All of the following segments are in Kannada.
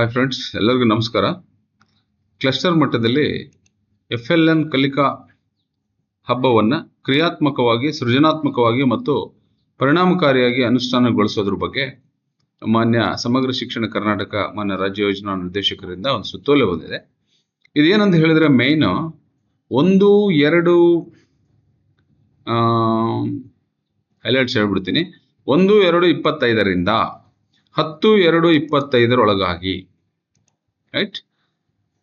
ಹಾಯ್ ಫ್ರೆಂಡ್ಸ್ ಎಲ್ಲರಿಗೂ ನಮಸ್ಕಾರ. ಕ್ಲಸ್ಟರ್ ಮಟ್ಟದಲ್ಲಿ ಎಫ್ ಎಲ್ ಎನ್ ಕಲಿಕಾ ಹಬ್ಬವನ್ನು ಕ್ರಿಯಾತ್ಮಕವಾಗಿ, ಸೃಜನಾತ್ಮಕವಾಗಿ ಮತ್ತು ಪರಿಣಾಮಕಾರಿಯಾಗಿ ಅನುಷ್ಠಾನಗೊಳಿಸೋದ್ರ ಬಗ್ಗೆ ಮಾನ್ಯ ಸಮಗ್ರ ಶಿಕ್ಷಣ ಕರ್ನಾಟಕ ಮಾನ್ಯ ರಾಜ್ಯ ಯೋಜನಾ ನಿರ್ದೇಶಕರಿಂದ ಒಂದು ಸುತ್ತೋಲೆ ಬಂದಿದೆ. ಇದೇನಂತ ಹೇಳಿದ್ರೆ ಮೇಯ್ನು ಒಂದು, ಎರಡು ಹೈಲೈಟ್ಸ್ ಹೇಳ್ಬಿಡ್ತೀನಿ. ಒಂದು, ಎರಡು, ಇಪ್ಪತ್ತೈದರಿಂದ ಹತ್ತು, ಎರಡು, ಇಪ್ಪತ್ತೈದರೊಳಗಾಗಿ ರೈಟ್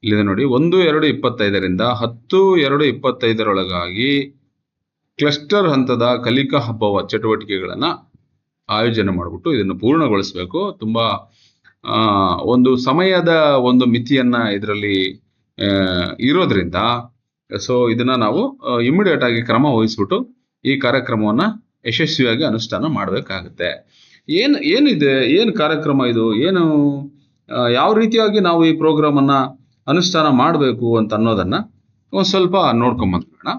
ಇಲ್ಲಿದೆ ನೋಡಿ, ಒಂದು, ಎರಡು, ಇಪ್ಪತ್ತೈದರಿಂದ ಹತ್ತು, ಎರಡು, ಇಪ್ಪತ್ತೈದರೊಳಗಾಗಿ ಕ್ಲಸ್ಟರ್ ಹಂತದ ಕಲಿಕಾ ಹಬ್ಬವ ಚಟುವಟಿಕೆಗಳನ್ನು ಆಯೋಜನೆ ಮಾಡಿಬಿಟ್ಟು ಇದನ್ನು ಪೂರ್ಣಗೊಳಿಸಬೇಕು. ತುಂಬ ಒಂದು ಸಮಯದ ಒಂದು ಮಿತಿಯನ್ನ ಇದರಲ್ಲಿ ಇರೋದ್ರಿಂದ ಸೊ ಇದನ್ನ ನಾವು ಇಮಿಡಿಯೇಟ್ ಆಗಿ ಕ್ರಮ ವಹಿಸ್ಬಿಟ್ಟು ಈ ಕಾರ್ಯಕ್ರಮವನ್ನ ಯಶಸ್ವಿಯಾಗಿ ಅನುಷ್ಠಾನ ಮಾಡಬೇಕಾಗುತ್ತೆ. ಏನು, ಏನಿದೆ, ಏನು ಕಾರ್ಯಕ್ರಮ ಇದು? ಏನು ಯಾವ ರೀತಿಯಾಗಿ ನಾವು ಈ ಪ್ರೋಗ್ರಾಮ್ ಅನ್ನ ಅನುಷ್ಠಾನ ಮಾಡಬೇಕು ಅಂತ ಅನ್ನೋದನ್ನ ಒಂದು ಸ್ವಲ್ಪ ನೋಡ್ಕೊಂಬಂದ್ಬಿಡೋಣ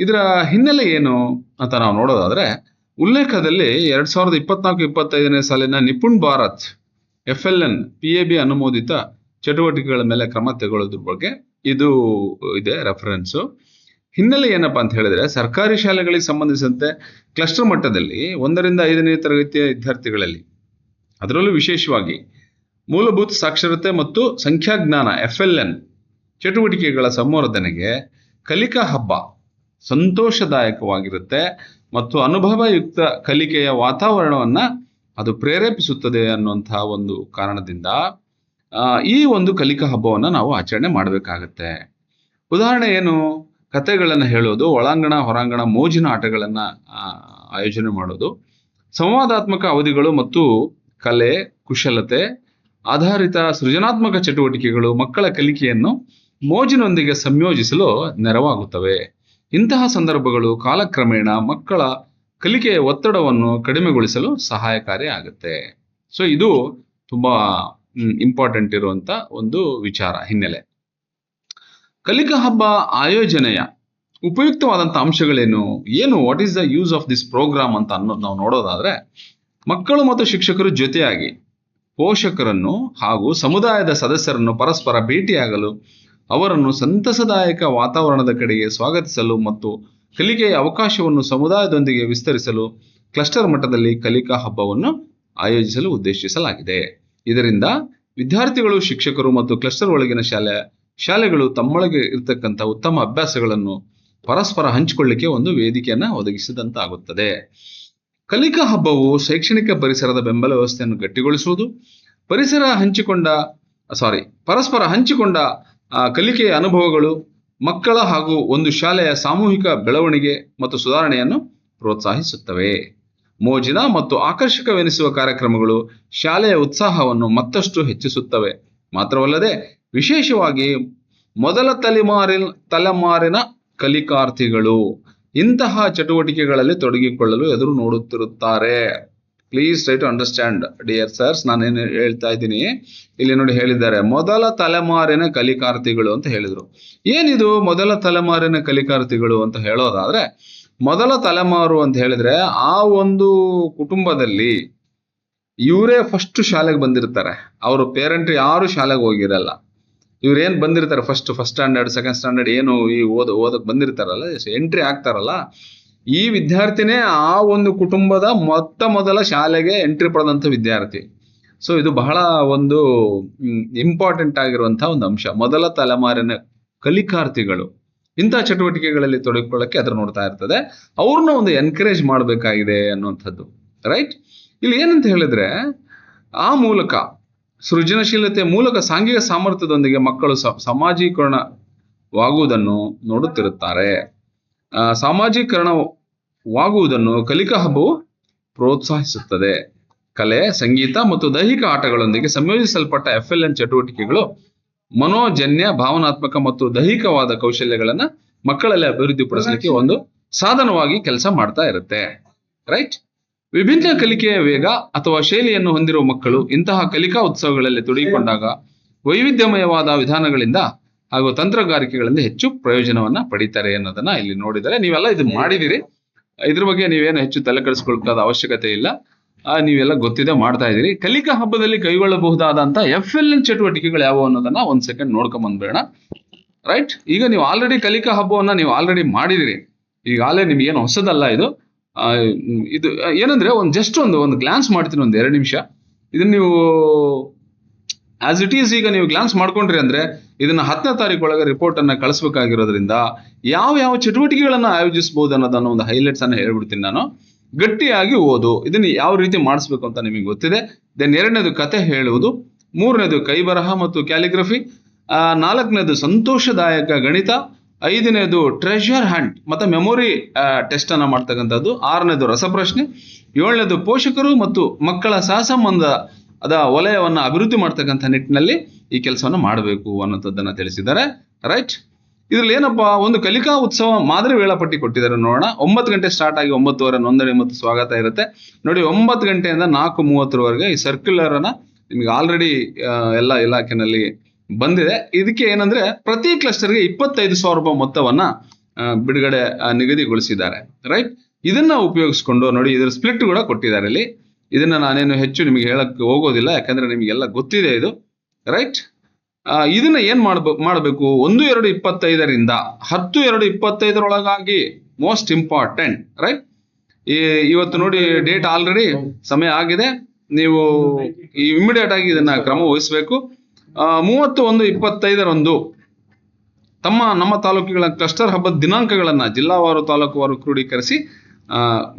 ಇದರ ಹಿನ್ನೆಲೆ ಏನು ಅಂತ ನಾವು ನೋಡೋದಾದ್ರೆ, ಉಲ್ಲೇಖದಲ್ಲಿ ಎರಡ್ ಸಾವಿರದ ಇಪ್ಪತ್ನಾಲ್ಕು, ಇಪ್ಪತ್ತೈದನೇ ಸಾಲಿನ Nipun Bharat, F L N, P A B ಅನುಮೋದಿತ ಚಟುವಟಿಕೆಗಳ ಮೇಲೆ ಕ್ರಮ ತಗೊಳ್ಳೋದ್ರ ಬಗ್ಗೆ ಇದು ಇದೆ ರೆಫರೆನ್ಸು ಹಿನ್ನೆಲೆ ಏನಪ್ಪಾ ಅಂತ ಹೇಳಿದ್ರೆ, ಸರ್ಕಾರಿ ಶಾಲೆಗಳಿಗೆ ಸಂಬಂಧಿಸಿದಂತೆ ಕ್ಲಸ್ಟರ್ ಮಟ್ಟದಲ್ಲಿ ಒಂದರಿಂದ ಐದನೇ ತರಗತಿಯ ವಿದ್ಯಾರ್ಥಿಗಳಲ್ಲಿ, ಅದರಲ್ಲೂ ವಿಶೇಷವಾಗಿ ಮೂಲಭೂತ ಸಾಕ್ಷರತೆ ಮತ್ತು ಸಂಖ್ಯಾಜ್ಞಾನ ಎಫ್ ಎಲ್ ಎನ್ ಚಟುವಟಿಕೆಗಳ ಸಂವರ್ಧನೆಗೆ ಕಲಿಕಾ ಹಬ್ಬ ಸಂತೋಷದಾಯಕವಾಗಿರುತ್ತೆ ಮತ್ತು ಅನುಭವಯುಕ್ತ ಕಲಿಕೆಯ ವಾತಾವರಣವನ್ನು ಅದು ಪ್ರೇರೇಪಿಸುತ್ತದೆ ಅನ್ನುವಂತಹ ಒಂದು ಕಾರಣದಿಂದ ಈ ಒಂದು ಕಲಿಕಾ ಹಬ್ಬವನ್ನು ನಾವು ಆಚರಣೆ ಮಾಡಬೇಕಾಗತ್ತೆ. ಉದಾಹರಣೆ ಏನು? ಕಥೆಗಳನ್ನು ಹೇಳೋದು, ಒಳಾಂಗಣ, ಹೊರಾಂಗಣ, ಮೋಜಿನ ಆಟಗಳನ್ನು ಆಯೋಜನೆ ಮಾಡೋದು. ಸಂವಾದಾತ್ಮಕ ಅವಧಿಗಳು ಮತ್ತು ಕಲೆ, ಕುಶಲತೆ ಆಧಾರಿತ ಸೃಜನಾತ್ಮಕ ಚಟುವಟಿಕೆಗಳು ಮಕ್ಕಳ ಕಲಿಕೆಯನ್ನು ಮೋಜಿನೊಂದಿಗೆ ಸಂಯೋಜಿಸಲು ನೆರವಾಗುತ್ತವೆ. ಇಂತಹ ಸಂದರ್ಭಗಳು ಕಾಲಕ್ರಮೇಣ ಮಕ್ಕಳ ಕಲಿಕೆಯ ಒತ್ತಡವನ್ನು ಕಡಿಮೆಗೊಳಿಸಲು ಸಹಾಯಕಾರಿ ಆಗುತ್ತೆ. ಸೊ ಇದು ತುಂಬಾ ಇಂಪಾರ್ಟೆಂಟ್ ಇರುವಂತ ಒಂದು ವಿಚಾರ, ಹಿನ್ನೆಲೆ. ಕಲಿಕಾ ಹಬ್ಬ ಆಯೋಜನೆಯ ಉಪಯುಕ್ತವಾದಂಥ ಅಂಶಗಳೇನು? ಏನು? What is the use of this program ಅಂತ ಅನ್ನೋದು ನಾವು ನೋಡೋದಾದ್ರೆ, ಮಕ್ಕಳು ಮತ್ತು ಶಿಕ್ಷಕರು ಜೊತೆಯಾಗಿ ಪೋಷಕರನ್ನು ಹಾಗೂ ಸಮುದಾಯದ ಸದಸ್ಯರನ್ನು ಪರಸ್ಪರ ಭೇಟಿಯಾಗಲು, ಅವರನ್ನು ಸಂತಸದಾಯಕ ವಾತಾವರಣದ ಕಡೆಗೆ ಸ್ವಾಗತಿಸಲು ಮತ್ತು ಕಲಿಕೆಯ ಅವಕಾಶವನ್ನು ಸಮುದಾಯದೊಂದಿಗೆ ವಿಸ್ತರಿಸಲು ಕ್ಲಸ್ಟರ್ ಮಟ್ಟದಲ್ಲಿ ಕಲಿಕಾ ಹಬ್ಬವನ್ನು ಆಯೋಜಿಸಲು ಉದ್ದೇಶಿಸಲಾಗಿದೆ. ಇದರಿಂದ ವಿದ್ಯಾರ್ಥಿಗಳು, ಶಿಕ್ಷಕರು ಮತ್ತು ಕ್ಲಸ್ಟರ್ ಒಳಗಿನ ಶಾಲೆ, ಶಾಲೆಗಳು ತಮ್ಮೊಳಗೆ ಇರತಕ್ಕಂಥ ಉತ್ತಮ ಅಭ್ಯಾಸಗಳನ್ನು ಪರಸ್ಪರ ಹಂಚಿಕೊಳ್ಳಿಕ್ಕೆ ಒಂದು ವೇದಿಕೆಯನ್ನು ಒದಗಿಸಿದಂತಾಗುತ್ತದೆ. ಕಲಿಕಾ ಹಬ್ಬವು ಶೈಕ್ಷಣಿಕ ಪರಿಸರದ ಬೆಂಬಲ ವ್ಯವಸ್ಥೆಯನ್ನು ಗಟ್ಟಿಗೊಳಿಸುವುದು. ಪರಿಸರ ಹಂಚಿಕೊಂಡ ಸಾರಿ ಪರಸ್ಪರ ಹಂಚಿಕೊಂಡ ಕಲಿಕೆಯ ಅನುಭವಗಳು ಮಕ್ಕಳ ಹಾಗೂ ಒಂದು ಶಾಲೆಯ ಸಾಮೂಹಿಕ ಬೆಳವಣಿಗೆ ಮತ್ತು ಸುಧಾರಣೆಯನ್ನು ಪ್ರೋತ್ಸಾಹಿಸುತ್ತವೆ. ಮೋಜಿನ ಮತ್ತು ಆಕರ್ಷಕವೆನಿಸುವ ಕಾರ್ಯಕ್ರಮಗಳು ಶಾಲೆಯ ಉತ್ಸಾಹವನ್ನು ಮತ್ತಷ್ಟು ಹೆಚ್ಚಿಸುತ್ತವೆ. ಮಾತ್ರವಲ್ಲದೆ, ವಿಶೇಷವಾಗಿ ಮೊದಲ ತಲೆಮಾರಿನ ತಲೆಮಾರಿನ ಕಲಿಕಾರ್ಥಿಗಳು ಇಂತಹ ಚಟುವಟಿಕೆಗಳಲ್ಲಿ ತೊಡಗಿಕೊಳ್ಳಲು ಎದುರು ನೋಡುತ್ತಿರುತ್ತಾರೆ. Please try to understand dear sirs ನಾನೇನು ಹೇಳ್ತಾ ಇದ್ದೀನಿ? ಇಲ್ಲಿ ನೋಡಿ ಹೇಳಿದ್ದಾರೆ, ಮೊದಲ ತಲೆಮಾರಿನ ಕಲಿಕಾರ್ಥಿಗಳು ಅಂತ ಹೇಳಿದರು. ಏನಿದು ಮೊದಲ ತಲೆಮಾರಿನ ಕಲಿಕಾರ್ಥಿಗಳು ಅಂತ ಹೇಳೋದಾದ್ರೆ, ಮೊದಲ ತಲೆಮಾರು ಅಂತ ಹೇಳಿದ್ರೆ ಆ ಒಂದು ಕುಟುಂಬದಲ್ಲಿ ಇವರೇ ಫಸ್ಟ್ ಶಾಲೆಗೆ ಬಂದಿರ್ತಾರೆ. ಅವರು ಪೇರೆಂಟ್ ಯಾರು ಶಾಲೆಗೆ ಹೋಗಿರಲ್ಲ. ಇವ್ರು ಏನ್ ಬಂದಿರ್ತಾರೆ first first standard second standard ಏನು ಈ ಓದ, ಓದಕ್ ಬಂದಿರ್ತಾರಲ್ಲ ಎಂಟ್ರಿ ಆಗ್ತಾರಲ್ಲ, ಈ ವಿದ್ಯಾರ್ಥಿನೇ ಆ ಒಂದು ಕುಟುಂಬದ ಮೊತ್ತ ಮೊದಲ ಶಾಲೆಗೆ ಎಂಟ್ರಿ ಪಡೆದಂತ ವಿದ್ಯಾರ್ಥಿ. ಸೊ ಇದು ಬಹಳ ಒಂದು ಇಂಪಾರ್ಟೆಂಟ್ ಆಗಿರುವಂಥ ಒಂದು ಅಂಶ. ಮೊದಲ ತಲೆಮಾರಿನ ಕಲಿಕಾರ್ಥಿಗಳು, ಇಂಥ ಚಟುವಟಿಕೆಗಳಲ್ಲಿ ತೊಡಗಿಕೊಳ್ಳಕ್ಕೆ ಅದ್ರ ನೋಡ್ತಾ ಇರ್ತದೆ. ಅವ್ರನ್ನ ಒಂದು ಎನ್ಕರೇಜ್ ಮಾಡಬೇಕಾಗಿದೆ ಅನ್ನುವಂಥದ್ದು ರೈಟ್ ಇಲ್ಲಿ ಏನಂತ ಹೇಳಿದ್ರೆ, ಆ ಮೂಲಕ ಸೃಜನಶೀಲತೆ ಮೂಲಕ ಸಾಂಘಿಕ ಸಾಮರ್ಥ್ಯದೊಂದಿಗೆ ಮಕ್ಕಳು ಸಮಾಜೀಕರಣವಾಗುವುದನ್ನು ನೋಡುತ್ತಿರುತ್ತಾರೆ. ಆ, ಸಾಮಾಜೀಕರಣವಾಗುವುದನ್ನು ಕಲಿಕಾ ಹಬ್ಬವು ಪ್ರೋತ್ಸಾಹಿಸುತ್ತದೆ. ಕಲೆ ಸಂಗೀತ ಮತ್ತು ದೈಹಿಕ ಆಟಗಳೊಂದಿಗೆ ಸಂಯೋಜಿಸಲ್ಪಟ್ಟ ಎಫ್ ಎಲ್ ಎನ್ ಚಟುವಟಿಕೆಗಳು ಮನೋಜನ್ಯ ಭಾವನಾತ್ಮಕ ಮತ್ತು ದೈಹಿಕವಾದ ಕೌಶಲ್ಯಗಳನ್ನ ಮಕ್ಕಳಲ್ಲಿ ಅಭಿವೃದ್ಧಿಪಡಿಸಲಿಕ್ಕೆ ಒಂದು ಸಾಧನವಾಗಿ ಕೆಲಸ ಮಾಡ್ತಾ ಇರುತ್ತೆ. ರೈಟ್ ವಿಭಿನ್ನ ಕಲಿಕೆಯ ವೇಗ ಅಥವಾ ಶೈಲಿಯನ್ನು ಹೊಂದಿರುವ ಮಕ್ಕಳು ಇಂತಹ ಕಲಿಕಾ ಉತ್ಸವಗಳಲ್ಲಿ ತೊಡಗಿಕೊಂಡಾಗ ವೈವಿಧ್ಯಮಯವಾದ ವಿಧಾನಗಳಿಂದ ಹಾಗೂ ತಂತ್ರಗಾರಿಕೆಗಳಿಂದ ಹೆಚ್ಚು ಪ್ರಯೋಜನವನ್ನ ಪಡಿತಾರೆ ಅನ್ನೋದನ್ನ ಇಲ್ಲಿ ನೋಡಿದರೆ ನೀವೆಲ್ಲ ಇದು ಮಾಡಿದಿರಿ. ಇದ್ರ ಬಗ್ಗೆ ನೀವೇನು ಹೆಚ್ಚು ತಲೆ ಕೆಡಿಸ್ಕೊಳ್ಬೇಕಾದ ಅವಶ್ಯಕತೆ ಇಲ್ಲ. ನೀವೆಲ್ಲ ಗೊತ್ತಿದೆ, ಮಾಡ್ತಾ ಇದ್ದೀರಿ. ಕಲಿಕಾ ಹಬ್ಬದಲ್ಲಿ ಕೈಗೊಳ್ಳಬಹುದಾದಂತ ಎಫ್ ಎಲ್ ಎನ್ ಚಟುವಟಿಕೆಗಳು ಯಾವುವು ಅನ್ನೋದನ್ನ ಒಂದ್ ಸೆಕೆಂಡ್ ನೋಡ್ಕೊಂಡ್ ರೈಟ್ ಈಗ ನೀವು ಆಲ್ರೆಡಿ ಕಲಿಕಾ ಹಬ್ಬವನ್ನ ನೀವು ಆಲ್ರೆಡಿ ಮಾಡಿದಿರಿ. ಈಗಾಗಲೇ ನಿಮ್ಗೆ ಏನು ಹೊಸದಲ್ಲ ಇದು. ಇದು ಏನಂದ್ರೆ ಒಂದು ಜಸ್ಟ್ ಒಂದು ಒಂದು ಗ್ಲಾನ್ಸ್ ಮಾಡ್ತೀನಿ ಒಂದು ಎರಡು ನಿಮಿಷ. ಇದನ್ನ ನೀವು ಆಸ್ ಇಟ್ ಈಸ್ ಈಗ ನೀವು ಗ್ಲಾನ್ಸ್ ಮಾಡ್ಕೊಂಡ್ರಿ ಅಂದ್ರೆ ಇದನ್ನ ಹತ್ತನೇ ತಾರೀಕು ಒಳಗೆ ರಿಪೋರ್ಟ್ ಅನ್ನ ಕಳಿಸ್ಬೇಕಾಗಿರೋದ್ರಿಂದ ಯಾವ ಯಾವ ಚಟುವಟಿಕೆಗಳನ್ನ ಆಯೋಜಿಸಬಹುದು ಅನ್ನೋದನ್ನ ಒಂದು ಹೈಲೈಟ್ಸ್ ಅನ್ನ ಹೇಳ್ಬಿಡ್ತೀನಿ ನಾನು. ಗಟ್ಟಿಯಾಗಿ ಓದು. ಇದನ್ನ ಯಾವ ರೀತಿ ಮಾಡಿಸ್ಬೇಕು ಅಂತ ನಿಮಗೆ ಗೊತ್ತಿದೆ. ದೆನ್ ಎರಡನೇದು ಕತೆ ಹೇಳುವುದು. ಮೂರನೇದು ಕೈಬರಹ ಮತ್ತು ಕ್ಯಾಲಿಗ್ರಫಿ ನಾಲ್ಕನೇದು ಸಂತೋಷದಾಯಕ ಗಣಿತ. ಐದನೇದು ಟ್ರೆಷರ್ ಹಂಟ್ ಮತ್ತೆ ಮೆಮೊರಿ ಟೆಸ್ಟ್ ಅನ್ನ ಮಾಡ್ತಕ್ಕಂಥದ್ದು. ಆರನೇದು ರಸಪ್ರಶ್ನೆ. ಏಳನೇದು ಪೋಷಕರು ಮತ್ತು ಮಕ್ಕಳ ಸಹಸಂಬಂಧ, ಅದ ವಲಯವನ್ನು ಅಭಿವೃದ್ಧಿ ಮಾಡ್ತಕ್ಕಂಥ ನಿಟ್ಟಿನಲ್ಲಿ ಈ ಕೆಲಸವನ್ನು ಮಾಡಬೇಕು ಅನ್ನೋಂಥದ್ದನ್ನ ತಿಳಿಸಿದ್ದಾರೆ. ರೈಟ್ ಇದ್ರಲ್ಲಿ ಏನಪ್ಪಾ, ಒಂದು ಕಲಿಕಾ ಉತ್ಸವ ಮಾದರಿ ವೇಳಾಪಟ್ಟಿ ಕೊಟ್ಟಿದ್ದಾರೆ ನೋಡೋಣ. ಒಂಬತ್ತು ಗಂಟೆ ಸ್ಟಾರ್ಟ್ ಆಗಿ ಒಂಬತ್ತುವರೆ ನೋಂದಣಿ ಮತ್ತು ಸ್ವಾಗತ ಇರುತ್ತೆ. ನೋಡಿ, ಒಂಬತ್ತು ಗಂಟೆಯಿಂದ ನಾಲ್ಕು ಮೂವತ್ತರವರೆಗೆ ಈ ಸರ್ಕ್ಯುಲರ್ ಅನ್ನ ನಿಮಗೆ ಆಲ್ರೆಡಿ ಎಲ್ಲ ಇಲಾಖೆನಲ್ಲಿ ಬಂದಿದೆ. ಇದಕ್ಕೆ ಏನಂದ್ರೆ ಪ್ರತಿ ಕ್ಲಸ್ಟರ್ಗೆ ಇಪ್ಪತ್ತೈದು ಸಾವಿರ ರೂಪಾಯಿ ಮೊತ್ತವನ್ನ ಬಿಡುಗಡೆ ನಿಗದಿಗೊಳಿಸಿದ್ದಾರೆ. ರೈಟ್ ಇದನ್ನ ಉಪಯೋಗಿಸ್ಕೊಂಡು ನೋಡಿ ಇದರ ಸ್ಪ್ಲಿಟ್ ಕೂಡ ಕೊಟ್ಟಿದ್ದಾರೆ ಇಲ್ಲಿ. ಇದನ್ನ ನಾನೇನು ಹೆಚ್ಚು ನಿಮಗೆ ಹೇಳಕ್ ಹೋಗೋದಿಲ್ಲ ಯಾಕಂದ್ರೆ ನಿಮಗೆಲ್ಲ ಗೊತ್ತಿದೆ ಇದು. ರೈಟ್ ಇದನ್ನ ಏನ್ ಮಾಡ್ಬೇಕು ಮಾಡಬೇಕು? ಒಂದು ಎರಡು ಇಪ್ಪತ್ತೈದರಿಂದ ಹತ್ತು ಎರಡು ಇಪ್ಪತ್ತೈದರೊಳಗಾಗಿ ಮೋಸ್ಟ್ ಇಂಪಾರ್ಟೆಂಟ್ ರೈಟ್ ಈ ಇವತ್ತು ನೋಡಿ ಡೇಟ್ ಆಲ್ರೆಡಿ ಸಮಯ ಆಗಿದೆ. ನೀವು ಇಮಿಡಿಯೇಟ್ ಆಗಿ ಇದನ್ನ ಕ್ರಮ ವಹಿಸಬೇಕು. ಮೂವತ್ತು ಒಂದು ಇಪ್ಪತ್ತೈದರಂದು ತಮ್ಮ, ನಮ್ಮ ತಾಲೂಕುಗಳ ಕ್ಲಸ್ಟರ್ ಹಬ್ಬದ ದಿನಾಂಕಗಳನ್ನು ಜಿಲ್ಲಾವಾರು ತಾಲೂಕುವಾರು ಕ್ರೋಢೀಕರಿಸಿ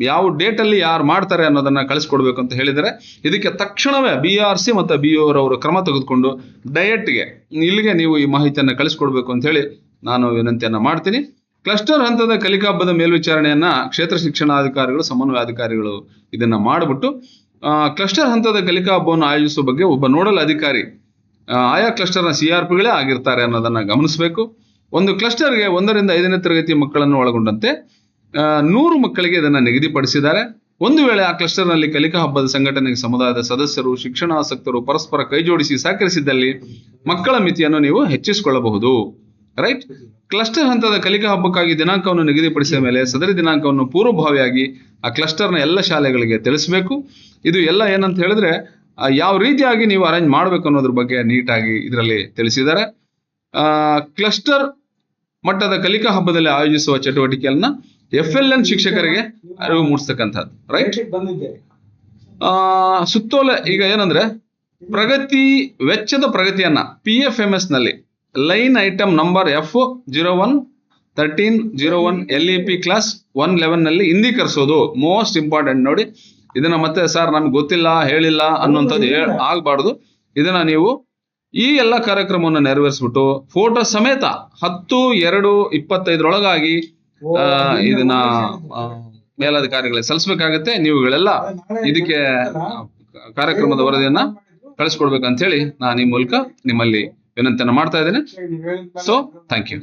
ಯಾವ ಡೇಟ್ ಅಲ್ಲಿ ಯಾರು ಮಾಡ್ತಾರೆ ಅನ್ನೋದನ್ನ ಕಳಿಸ್ಕೊಡ್ಬೇಕು ಅಂತ ಹೇಳಿದರೆ ಇದಕ್ಕೆ ತಕ್ಷಣವೇ ಬಿ ಆರ್ ಸಿ ಮತ್ತು ಬಿ ಅವರು ಕ್ರಮ ತೆಗೆದುಕೊಂಡು ಡಯಟ್ಗೆ ಇಲ್ಲಿಗೆ ನೀವು ಈ ಮಾಹಿತಿಯನ್ನು ಕಳಿಸ್ಕೊಡ್ಬೇಕು ಅಂತ ಹೇಳಿ ನಾನು ವಿನಂತಿಯನ್ನ ಮಾಡ್ತೀನಿ. ಕ್ಲಸ್ಟರ್ ಹಂತದ ಕಲಿಕಾ ಹಬ್ಬದ ಮೇಲ್ವಿಚಾರಣೆಯನ್ನು ಕ್ಷೇತ್ರ ಶಿಕ್ಷಣಾಧಿಕಾರಿಗಳು, ಸಮನ್ವಯ ಅಧಿಕಾರಿಗಳು ಇದನ್ನ ಮಾಡಿಬಿಟ್ಟು ಕ್ಲಸ್ಟರ್ ಹಂತದ ಕಲಿಕಾ ಹಬ್ಬವನ್ನು ಆಯೋಜಿಸುವ ಬಗ್ಗೆ ಒಬ್ಬ ನೋಡಲ್ ಅಧಿಕಾರಿ ಆಯಾ ಕ್ಲಸ್ಟರ್ನ ಸಿ ಆರ್ ಪಿಗಳೇ ಆಗಿರ್ತಾರೆ ಅನ್ನೋದನ್ನ ಗಮನಿಸಬೇಕು. ಒಂದು ಕ್ಲಸ್ಟರ್ಗೆ ಒಂದರಿಂದ ಐದನೇ ತರಗತಿ ಮಕ್ಕಳನ್ನು ಒಳಗೊಂಡಂತೆ ನೂರು ಮಕ್ಕಳಿಗೆ ಇದನ್ನು ನಿಗದಿಪಡಿಸಿದ್ದಾರೆ. ಒಂದು ವೇಳೆ ಆ ಕ್ಲಸ್ಟರ್ನಲ್ಲಿ ಕಲಿಕಾ ಹಬ್ಬದ ಸಂಘಟನೆಗೆ ಸಮುದಾಯದ ಸದಸ್ಯರು ಶಿಕ್ಷಣಾಸಕ್ತರು ಪರಸ್ಪರ ಕೈಜೋಡಿಸಿ ಸಹಕರಿಸಿದ್ದಲ್ಲಿ ಮಕ್ಕಳ ಮಿತಿಯನ್ನು ನೀವು ಹೆಚ್ಚಿಸಿಕೊಳ್ಳಬಹುದು. ರೈಟ್ ಕ್ಲಸ್ಟರ್ ಹಂತದ ಕಲಿಕಾ ಹಬ್ಬಕ್ಕಾಗಿ ದಿನಾಂಕವನ್ನು ನಿಗದಿಪಡಿಸಿದ ಮೇಲೆ ಸದರಿ ದಿನಾಂಕವನ್ನು ಪೂರ್ವಭಾವಿಯಾಗಿ ಆ ಕ್ಲಸ್ಟರ್ನ ಎಲ್ಲ ಶಾಲೆಗಳಿಗೆ ತಿಳಿಸಬೇಕು. ಇದು ಎಲ್ಲ ಏನಂತ ಹೇಳಿದ್ರೆ ಯಾವ ರೀತಿಯಾಗಿ ನೀವು ಅರೇಂಜ್ ಮಾಡಬೇಕು ಅನ್ನೋದ್ರ ಬಗ್ಗೆ ನೀಟಾಗಿ ಇದರಲ್ಲಿ ತಿಳಿಸಿದ್ದಾರೆ. ಕ್ಲಸ್ಟರ್ ಮಟ್ಟದ ಕಲಿಕಾ ಹಬ್ಬದಲ್ಲಿ ಆಯೋಜಿಸುವ ಚಟುವಟಿಕೆಯನ್ನ ಎಫ್ ಎಲ್ ಎನ್ ಶಿಕ್ಷಕರಿಗೆ ಅರಿವು ಮೂಡಿಸ್ತಕ್ಕಂಥದ್ದು ರೈಟ್ ಆ ಸುತ್ತೋಲೆ ಈಗ ಏನಂದ್ರೆ ಪ್ರಗತಿ ವೆಚ್ಚದ ಪ್ರಗತಿಯನ್ನ P F M ಎಸ್ನಲ್ಲಿ line item number F zero one thirteen zero one L E P class one ಲೆವೆನ್ನಲ್ಲಿ ಇಂದೀಕರಿಸೋದು ಮೋಸ್ಟ್ ಇಂಪಾರ್ಟೆಂಟ್ ನೋಡಿ. ಇದನ್ನ ಮತ್ತೆ ಸರ್ ನಮ್ಗೆ ಗೊತ್ತಿಲ್ಲ ಹೇಳಿಲ್ಲ ಅನ್ನುವಂಥದ್ದು ಆಗಬಾರ್ದು. ಇದನ್ನ ನೀವು ಈ ಎಲ್ಲ ಕಾರ್ಯಕ್ರಮವನ್ನು ನೆರವೇರಿಸ್ಬಿಟ್ಟು ಫೋಟೋ ಸಮೇತ ಹತ್ತು ಎರಡು ಇಪ್ಪತ್ತೈದರೊಳಗಾಗಿ ಇದನ್ನ ಮೇಲಾಧಿಕಾರಿಗಳಿಗೆ ಸಲ್ಲಿಸಬೇಕಾಗತ್ತೆ. ನೀವುಗಳೆಲ್ಲ ಇದಕ್ಕೆ ಕಾರ್ಯಕ್ರಮದ ವರದಿಯನ್ನ ಕಳಿಸ್ಕೊಡ್ಬೇಕಂತ ಹೇಳಿ ನಾನು ಈ ಮೂಲಕ ನಿಮ್ಮಲ್ಲಿ ವಿನಂತಿಯನ್ನು ಮಾಡ್ತಾ ಇದ್ದೇನೆ. So thank you.